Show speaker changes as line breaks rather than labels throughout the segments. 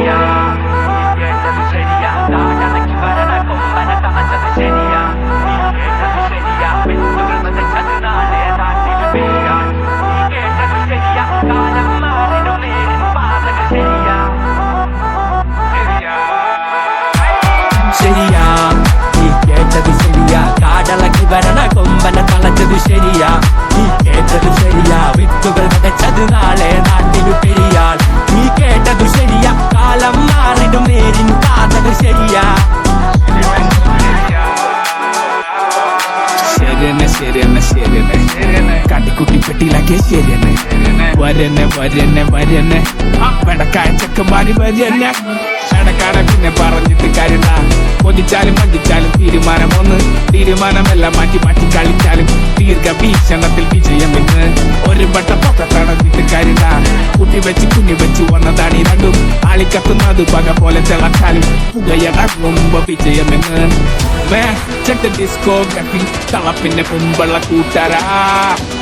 ശരിയാ
ശരിയെന്നെ ശരിയെന്നെ ശരിയെന്നെ. ശരിയെന്നെ കാട്ടിക്കുട്ടി പെട്ടിയിലാക്കിയ ശരിയെന്നെ. വരെന്നെ വരെന്നെ വരെന്നെ. പെടക്കായ ചെക്കന്മാരി വരന്നെ. പെടക്കാട പിന്നെ പറഞ്ഞിട്ട് കാര്യണ്ട കൊതിച്ചാലും മണ്ടിച്ചാലും തീരുമാനം ഒന്ന് തീരുമാനമെല്ലാം മാറ്റി മാറ്റി കളിച്ചാലും ദീർഘവീക്ഷണത്തിൽ വിജയം ഇന്ന് ഒരു വട്ട പൊക്കത്തടഞ്ഞിട്ട് കാര്യം കുട്ടി വെച്ച് കുഞ്ഞു വെച്ച് ആളിക്കത്തുന്നത് പക പോലെ തിളച്ചാലും പുകയടങ്ങുമ്പോ വിജയമെന്ന് ചെക്ക് ഡിസ്കോഗ്രഫി തളപ്പിന്റെ മുമ്പുള്ള കൂട്ടരാ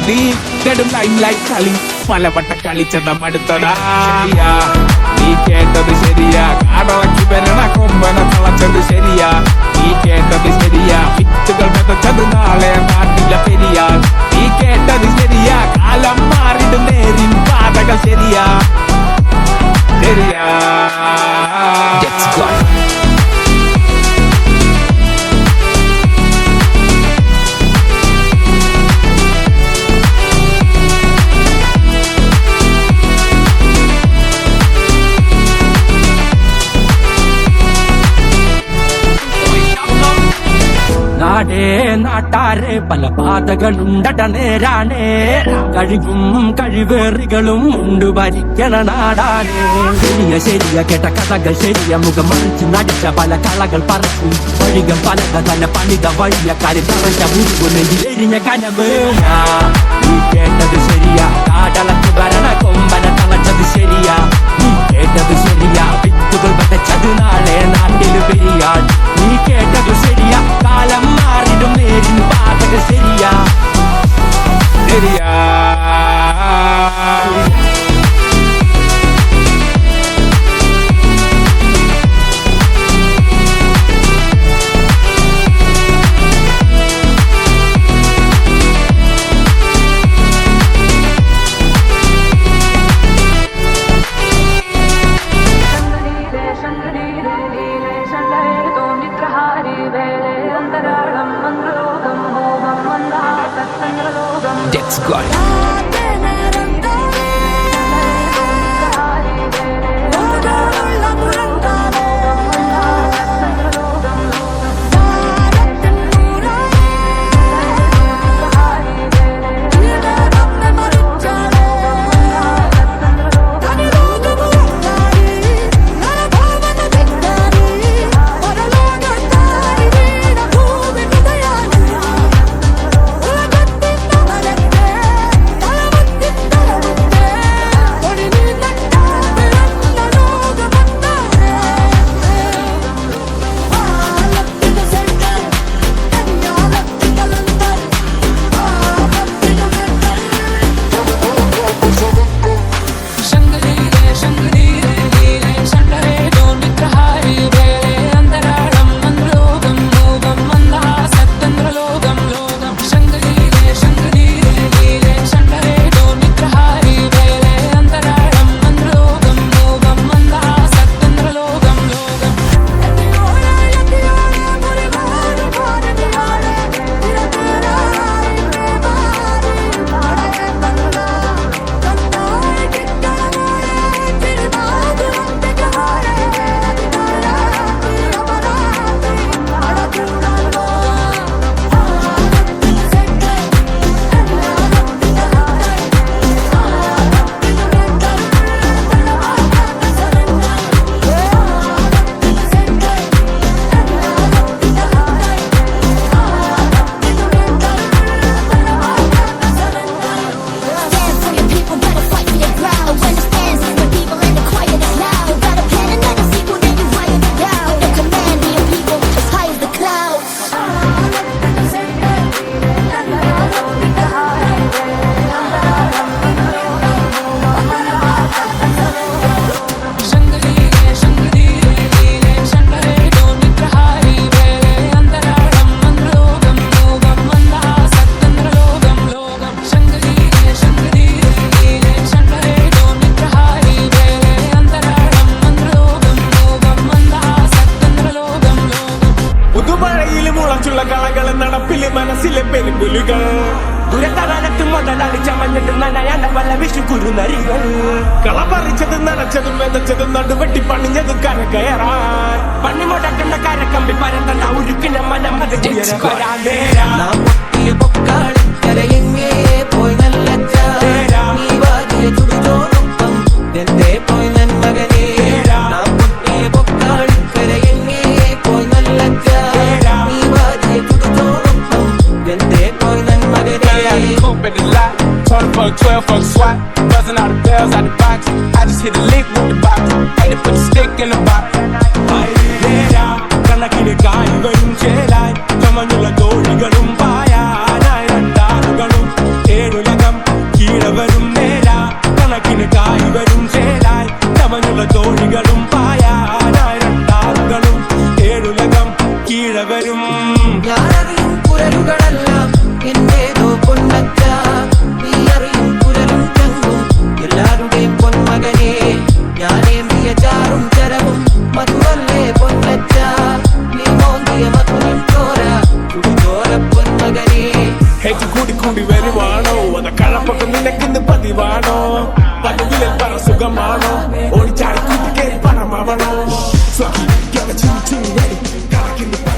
നീ നെടും ലൈം ലൈറ്റ് കളി പലവട്ട കളിച്ചത മടുത്തതാ ശരിയാ നീ കേട്ടത് ശരിയാ കാടളക്കി വരണ കൊമ്പന തളച്ചത് ശരിയാ നീ കേട്ടത് ശരിയാ വിത്തുകൾ വിതച്ചത് നാളെ നാട്ടിലെ പെരിയാ നീ കേട്ടത് ശരിയാ കാലം മാറിടും നേരിൻ പാതകൾ ശരിയാ ശരിയാ Let's. നാട്ടാരെ പല പാതകളുണ്ടട നേരാണേ കഴിവും കഴിവേറികളും ഉണ്ട് ഭരിക്കണ നാടാനേ ശരിയ കേട്ട കഥകൾ ശരിയ. മുഖം മറിച്ച് നടിച്ച പല കളകൾ പറച്ചു വഴികൾ പലക തന്നെ പണിത വഴിയ കാര്യം പറഞ്ഞ മുഴുവനെതിരെരിഞ്ഞ കനവ്. That's God. മഴയിലും മുളച്ചുള്ള കളകൾ നടപ്പിൽ മനസ്സിലെ പെരുമ്പുലികൾ. ദുരന്തകാലത്ത് മുതലടിച്ചമഞ്ഞിട്ട് നനയാണ്ട വല്ല വിഷുക്കുരു നരികൾ കളപറിച്ചത് നനച്ചതും വെതച്ചതും നടുവെട്ടി പണിഞ്ഞത് കരകയറാൻ. പണി മുടക്കുന്ന കരക്കമ്പി പരത്തണ്ട ഉരുക്കിന്റെ മനം അത് വരാൻ നേരാ.
പൊക്കാട് hit a lick with the box, had to put the stick in the box.
കൂടി കൂടി വരുവാണോ അത് കഴപ്പൊക്കെ നിനക്കിന്ന് പതിവാണോ പതിവിലെ പറ സുഖമാണോ ഓടിച്ചാടി കൂട്ടി കയറി പണമാവണോ സ്വകി ചിന്നി ചിന്നി